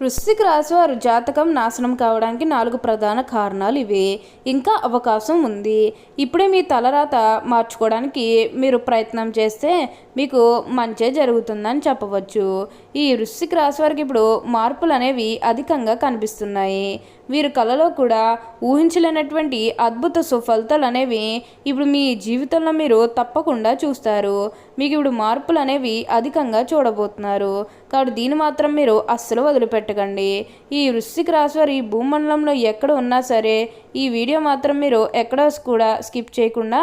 వృశ్చిక రాశి వారు జాతకం నాశనం కావడానికి నాలుగు ప్రధాన కారణాలు ఇవి. ఇంకా అవకాశం ఉంది. ఇప్పుడే మీ తలరాత మార్చుకోవడానికి మీరు ప్రయత్నం చేస్తే మీకు మంచే జరుగుతుందని చెప్పవచ్చు. ఈ వృశ్చిక రాశి వారికి ఇప్పుడు మార్పులు అనేవి అధికంగా కనిపిస్తున్నాయి. వీరు కళలో కూడా ఊహించలేనటువంటి అద్భుత సుఫలితాలు అనేవి ఇప్పుడు మీ జీవితంలో మీరు తప్పకుండా చూస్తారు. మీకు ఇప్పుడు మార్పులు అనేవి అధికంగా చూడబోతున్నారు. కాబట్టి దీన్ని మాత్రం మీరు అస్సలు వదిలిపెట్టకండి. ఈ వృశ్చిక రాశి వారి భూమండలంలో ఎక్కడ ఉన్నా సరే ఈ వీడియో మాత్రం మీరు ఎక్కడ కూడా స్కిప్ చేయకుండా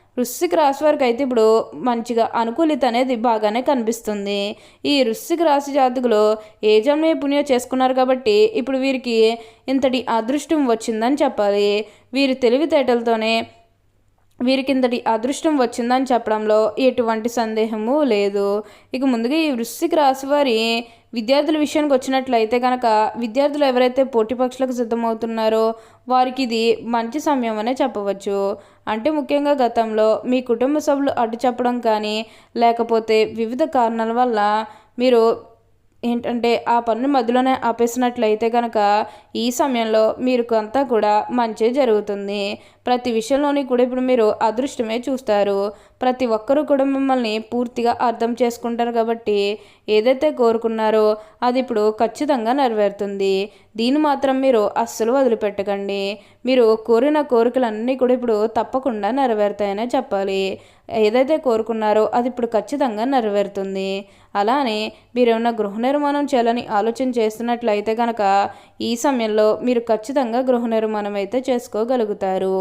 వృశ్చిక రాశి వారికి అయితే ఇప్పుడు మంచిగా అనుకూలిత అనేది బాగానే కనిపిస్తుంది. ఈ వృశ్చిక రాశి జాతకులు ఏ జన్మే పుణ్యం చేసుకున్నారు కాబట్టి ఇప్పుడు వీరికి ఇంతటి అదృష్టం వచ్చిందని చెప్పాలి. వీరి తెలివితేటలతోనే వీరికింతటి అదృష్టం వచ్చిందని చెప్పడంలో ఎటువంటి సందేహము లేదు. ఇక ముందుగా ఈ వృశ్చిక రాశి వారి విద్యార్థుల విషయానికి వచ్చినట్లయితే కనుక విద్యార్థులు ఎవరైతే పోటీ పక్షులకు సిద్ధమవుతున్నారో వారికి ఇది మంచి సమయం అనే చెప్పవచ్చు. అంటే ముఖ్యంగా గతంలో మీ కుటుంబ సభ్యులు అడ్డు చెప్పడం కానీ లేకపోతే వివిధ కారణాల వల్ల మీరు ఏంటంటే ఆ పనులు మధ్యలోనే ఆపేసినట్లయితే కనుక ఈ సమయంలో మీరు అంతా కూడా మంచి జరుగుతుంది. ప్రతి విషయంలోని కూడా ఇప్పుడు మీరు అదృష్టమే చూస్తారు. ప్రతి ఒక్కరూ కూడా మిమ్మల్ని పూర్తిగా అర్థం చేసుకుంటారు కాబట్టి ఏదైతే కోరుకున్నారో అది ఇప్పుడు ఖచ్చితంగా నెరవేరుతుంది. దీన్ని మాత్రం మీరు అస్సలు వదిలిపెట్టకండి. మీరు కోరిన కోరికలన్నీ కూడా ఇప్పుడు తప్పకుండా నెరవేరుతాయనే చెప్పాలి. ఏదైతే కోరుకున్నారో అది ఇప్పుడు ఖచ్చితంగా నెరవేరుతుంది. అలానే మీరు గృహ నిర్మాణం చేయాలని ఆలోచన చేస్తున్నట్లయితే కనుక ఈ సమయంలో మీరు ఖచ్చితంగా గృహ నిర్మాణం అయితే చేసుకోగలుగుతారు.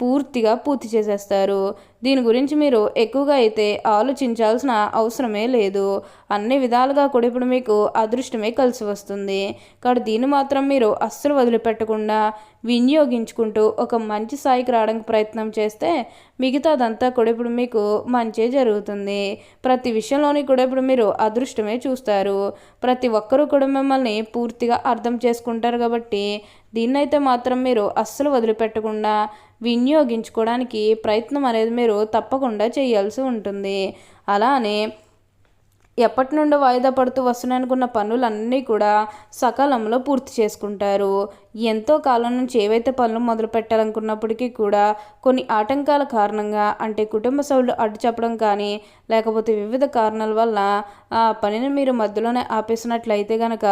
పూర్తిగా పూర్తి చేసేస్తారు. దీని గురించి మీరు ఎక్కువగా అయితే ఆలోచించాల్సిన అవసరమే లేదు. అన్ని విధాలుగా కూడా ఇప్పుడు మీకు అదృష్టమే కలిసి వస్తుంది. కాబట్టి దీన్ని మాత్రం మీరు అస్సలు వదిలిపెట్టకుండా వినియోగించుకుంటూ ఒక మంచి స్థాయికి రావడానికి ప్రయత్నం చేస్తే మిగతాదంతా కూడా ఇప్పుడు మీకు మంచి జరుగుతుంది. ప్రతి విషయంలోని కూడా ఇప్పుడు మీరు అదృష్టమే చూస్తారు. ప్రతి ఒక్కరూ కూడా మిమ్మల్ని పూర్తిగా అర్థం చేసుకుంటారు కాబట్టి దీన్నైతే మాత్రం మీరు అస్సలు వదిలిపెట్టకుండా వినియోగించుకోవడానికి ప్రయత్నం అనేది మీరు తప్పకుండా చేయాల్సి ఉంటుంది. అలానే ఎప్పటి నుండో వాయిదా పడుతూ వస్తున్నాయనుకున్న పనులన్నీ కూడా సకాలంలో పూర్తి చేసుకుంటారు. ఎంతో కాలం నుంచి ఏవైతే పనులు మొదలు పెట్టాలనుకున్నప్పటికీ కూడా కొన్ని ఆటంకాల కారణంగా అంటే కుటుంబ సభ్యులు అడ్డు చెప్పడం కానీ లేకపోతే వివిధ కారణాల వల్ల ఆ పనిని మీరు మధ్యలోనే ఆపేసినట్లయితే కనుక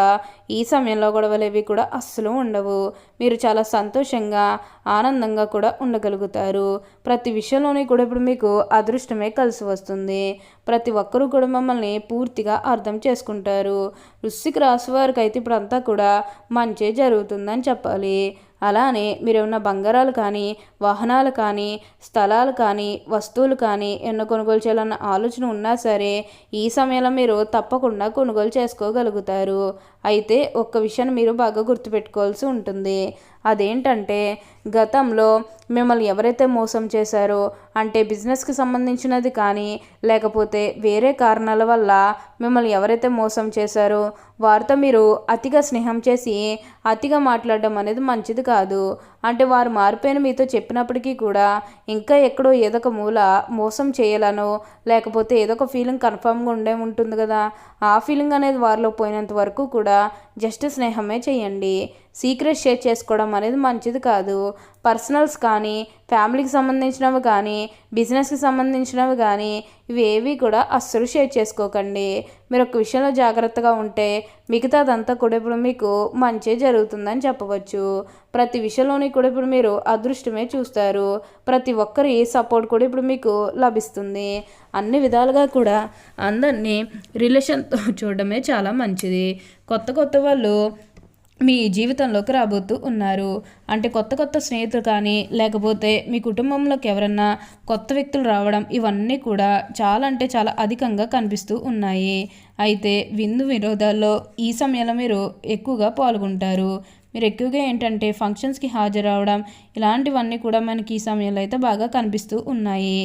ఈ సమయంలో గొడవలేవి కూడా అస్సలు ఉండవు. మీరు చాలా సంతోషంగా ఆనందంగా కూడా ఉండగలుగుతారు. ప్రతి విషయంలోనే కూడా ఇప్పుడు మీకు అదృష్టమే కలిసి వస్తుంది. ప్రతి ఒక్కరూ కూడా మమ్మల్ని పూర్తిగా అర్థం చేసుకుంటారు. వృశ్చిక రాశి వారికి అయితే ఇప్పుడు అంతా కూడా మంచి జరుగుతుందని చెప్పాలి. అలానే మీరు ఏమన్నా బంగారాలు కానీ వాహనాలు కానీ స్థలాలు కానీ వస్తువులు కానీ ఎన్నో కొనుగోలు చేయాలన్న ఆలోచన ఉన్నా సరే ఈ సమయంలో మీరు తప్పకుండా కొనుగోలు చేసుకోగలుగుతారు. అయితే ఒక్క విషయాన్ని మీరు బాగా గుర్తుపెట్టుకోవాల్సి ఉంటుంది. అదేంటంటే గతంలో మిమ్మల్ని ఎవరైతే మోసం చేశారో అంటే బిజినెస్కి సంబంధించినది కానీ లేకపోతే వేరే కారణాల వల్ల మిమ్మల్ని ఎవరైతే మోసం చేశారో వారితో మీరు అతిగా స్నేహం చేసి అతిగా మాట్లాడడం అనేది మంచిది కాదు. అంటే వారు మారిపోయిన మీతో చెప్పినప్పటికీ కూడా ఇంకా ఎక్కడో ఏదో ఒక మూల మోసం చేయాలనో లేకపోతే ఏదో ఒక ఫీలింగ్ కన్ఫామ్గా ఉండే ఉంటుంది కదా. ఆ ఫీలింగ్ అనేది వారిలో పోయినంత వరకు కూడా జస్ట్ స్నేహమే చేయండి. సీక్రెట్ షేర్ చేసుకోవడం అనేది మంచిది కాదు. పర్సనల్స్ కానీ ఫ్యామిలీకి సంబంధించినవి కానీ బిజినెస్కి సంబంధించినవి కానీ ఇవి ఏవి కూడా అస్సలు షేర్ చేసుకోకండి. మీరు ఒక విషయంలో జాగ్రత్తగా ఉంటే మిగతాదంతా కూడా ఇప్పుడు మీకు మంచి జరుగుతుందని చెప్పవచ్చు. ప్రతి విషయంలోని కూడా ఇప్పుడు మీరు అదృష్టమే చూస్తారు. ప్రతి ఒక్కరి సపోర్ట్ కూడా ఇప్పుడు మీకు లభిస్తుంది. అన్ని విధాలుగా కూడా అందరినీ రిలేషన్తో చూడడమే చాలా మంచిది. కొత్త కొత్త వాళ్ళు మీ జీవితంలోకి రాబోతూ ఉన్నారు. అంటే కొత్త కొత్త స్నేహితులు కానీ లేకపోతే మీ కుటుంబంలోకి ఎవరన్నా కొత్త వ్యక్తులు రావడం ఇవన్నీ కూడా చాలా అంటే చాలా అధికంగా కనిపిస్తూ ఉన్నాయి. అయితే విందు వినోదాల్లో ఈ సమయంలో మీరు ఎక్కువగా పాల్గొంటారు. మీరు ఎక్కువగా ఏంటంటే ఫంక్షన్స్కి హాజరవడం ఇలాంటివన్నీ కూడా మనకి ఈ సమయంలో అయితే బాగా కనిపిస్తూ ఉన్నాయి.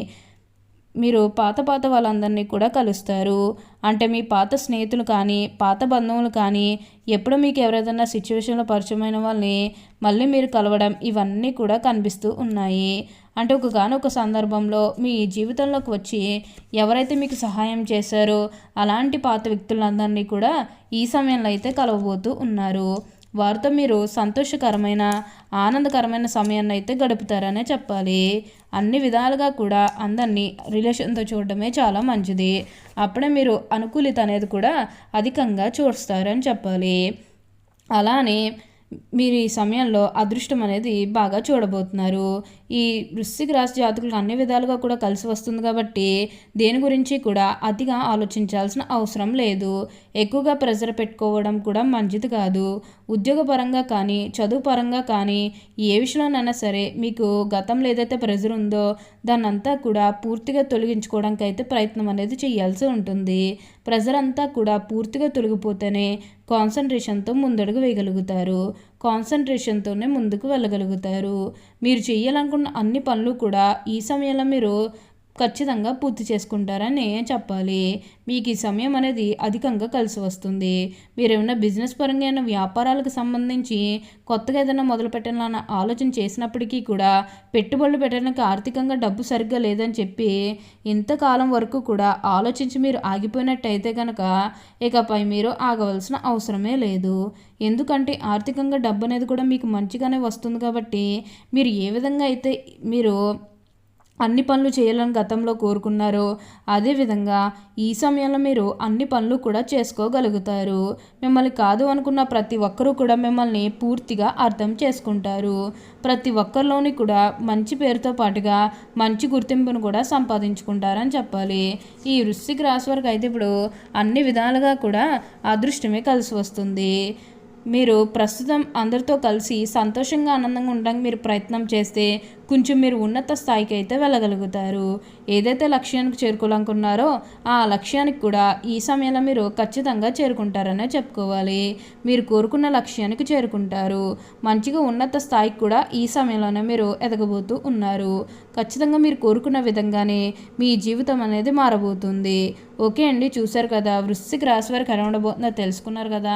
మీరు పాత పాత వాళ్ళందరినీ కూడా కలుస్తారు. అంటే మీ పాత స్నేహితులు కానీ పాత బంధువులు కానీ ఎప్పుడు మీకు ఎవరైనా సిచ్యువేషన్లో పరిచయమైన వాళ్ళని మళ్ళీ మీరు కలవడం ఇవన్నీ కూడా కనిపిస్తూ ఉన్నాయి. అంటే ఒక ఒక సందర్భంలో మీ జీవితంలోకి వచ్చి ఎవరైతే మీకు సహాయం చేశారో అలాంటి పాత వ్యక్తులందరినీ కూడా ఈ సమయంలో అయితే కలవబోతూ ఉన్నారు. వారితో మీరు సంతోషకరమైన ఆనందకరమైన సమయాన్ని అయితే గడుపుతారనే చెప్పాలి. అన్ని విధాలుగా కూడా అందరినీ రిలేషన్తో చూడడమే చాలా మంచిది. అప్పుడే మీరు అనుకూలిత అనేది కూడా అధికంగా చూస్తారని చెప్పాలి. అలానే మీరు ఈ సమయంలో అదృష్టం అనేది బాగా చూడబోతున్నారు. ఈ వృశ్చిక రాశి జాతకులకు అన్ని విధాలుగా కూడా కలిసి వస్తుంది కాబట్టి దేని గురించి కూడా అతిగా ఆలోచించాల్సిన అవసరం లేదు. ఎక్కువగా ప్రెజర్ పెట్టుకోవడం కూడా మంచిది కాదు. ఉద్యోగపరంగా కానీ చదువు పరంగా కానీ ఏ విషయంలోనైనా సరే మీకు గతంలో ఏదైతే ప్రెజర్ ఉందో దాన్నంతా కూడా పూర్తిగా తొలగించుకోవడానికి అయితే ప్రయత్నం అనేది చేయాల్సి ఉంటుంది. ప్రెజర్ అంతా కూడా పూర్తిగా తొలగిపోతేనే కాన్సన్ట్రేషన్తో ముందడుగు వేయగలుగుతారు. కాన్సన్ట్రేషన్తోనే ముందుకు వెళ్ళగలుగుతారు. మీరు చేయాలనుకున్న అన్ని పనులు కూడా ఈ సమయంలో మీరు ఖచ్చితంగా పూర్తి చేసుకుంటారని చెప్పాలి. మీకు ఈ సమయం అనేది అధికంగా కలిసి వస్తుంది. మీరు ఏమైనా బిజినెస్ పరంగా అయినా వ్యాపారాలకు సంబంధించి కొత్తగా ఏదైనా మొదలు పెట్టాలన్న ఆలోచన చేసినప్పటికీ కూడా పెట్టుబడులు పెట్టడానికి ఆర్థికంగా డబ్బు సరిగ్గా లేదని చెప్పి ఇంతకాలం వరకు కూడా ఆలోచించి మీరు ఆగిపోయినట్టయితే కనుక ఇకపై మీరు ఆగవలసిన అవసరమే లేదు. ఎందుకంటే ఆర్థికంగా డబ్బు అనేది కూడా మీకు మంచిగానే వస్తుంది కాబట్టి మీరు ఏ విధంగా అయితే మీరు అన్ని పనులు చేయాలని గతంలో కోరుకున్నారో అదేవిధంగా ఈ సమయంలో మీరు అన్ని పనులు కూడా చేసుకోగలుగుతారు. మిమ్మల్ని కాదు అనుకున్న ప్రతి ఒక్కరూ కూడా మిమ్మల్ని పూర్తిగా అర్థం చేసుకుంటారు. ప్రతి ఒక్కరిలోని కూడా మంచి పేరుతో పాటుగా మంచి గుర్తింపును కూడా సంపాదించుకుంటారని చెప్పాలి. ఈ వృశ్చిక రాశి వరకు అయితే ఇప్పుడు అన్ని విధాలుగా కూడా అదృష్టమే కలిసి వస్తుంది. మీరు ప్రస్తుతం అందరితో కలిసి సంతోషంగా ఆనందంగా ఉండడానికి మీరు ప్రయత్నం చేస్తే కొంచెం మీరు ఉన్నత స్థాయికి అయితే వెళ్ళగలుగుతారు. ఏదైతే లక్ష్యానికి చేరుకోవాలనుకున్నారో ఆ లక్ష్యానికి కూడా ఈ సమయంలో మీరు ఖచ్చితంగా చేరుకుంటారనే చెప్పుకోవాలి. మీరు కోరుకున్న లక్ష్యానికి చేరుకుంటారు. మంచిగా ఉన్నత స్థాయికి కూడా ఈ సమయంలోనే మీరు ఎదగబోతూ ఉన్నారు. ఖచ్చితంగా మీరు కోరుకున్న విధంగానే మీ జీవితం అనేది మారబోతుంది. ఓకే అండి చూశారు కదా వృశ్చిక రాశి వారికి ఎలా ఉండబోతుందో తెలుసుకున్నారు కదా.